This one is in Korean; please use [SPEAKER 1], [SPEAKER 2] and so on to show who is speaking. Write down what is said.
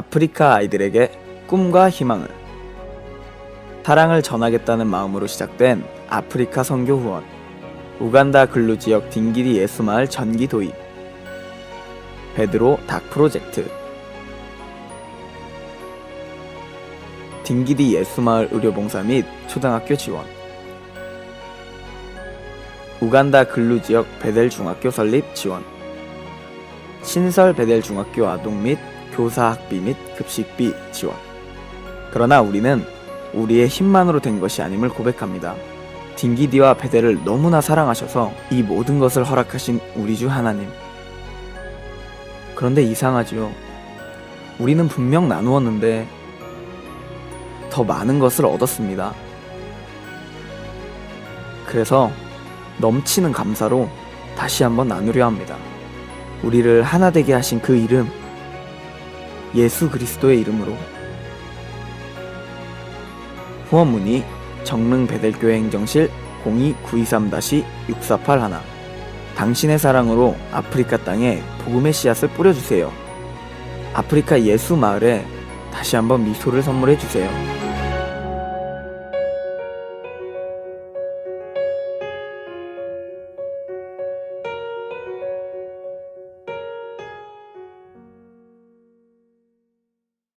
[SPEAKER 1] 아프리카 아이들에게 꿈과 희망을 사랑을 전하겠다는 마음으로 시작된 아프리카 선교 후원 우간다 근로 지역 딩기리 예수마을 전기 도입 베드로 닭 프로젝트. 딩기리 예수마을 의료봉사 및 초등학교 지원 우간다 근로 지역 베델 중학교 설립 지원 신설 베델 중학교 아동 및 교사 학비 및 급식비 지원. 그러나 우리는 우리의 힘만으로 된 것이 아님을 고백합니다. 딩기디와 베델을 너무나 사랑하셔서 이 모든 것을 허락하신 우리 주 하나님. 그런데 이상하지요. 우리는 분명 나누었는데 더 많은 것을 얻었습니다. 그래서 넘치는 감사로 다시 한번 나누려 합니다. 우리를 하나 되게 하신 그 이름, 예수 그리스도의 이름으로. 후원 문의 정릉 베델교회 행정실 02923-6481 당신의 사랑으로 아프리카 땅에 복음의 씨앗을 뿌려주세요. 아프리카 예수 마을에 다시 한번 미소를 선물해 주세요.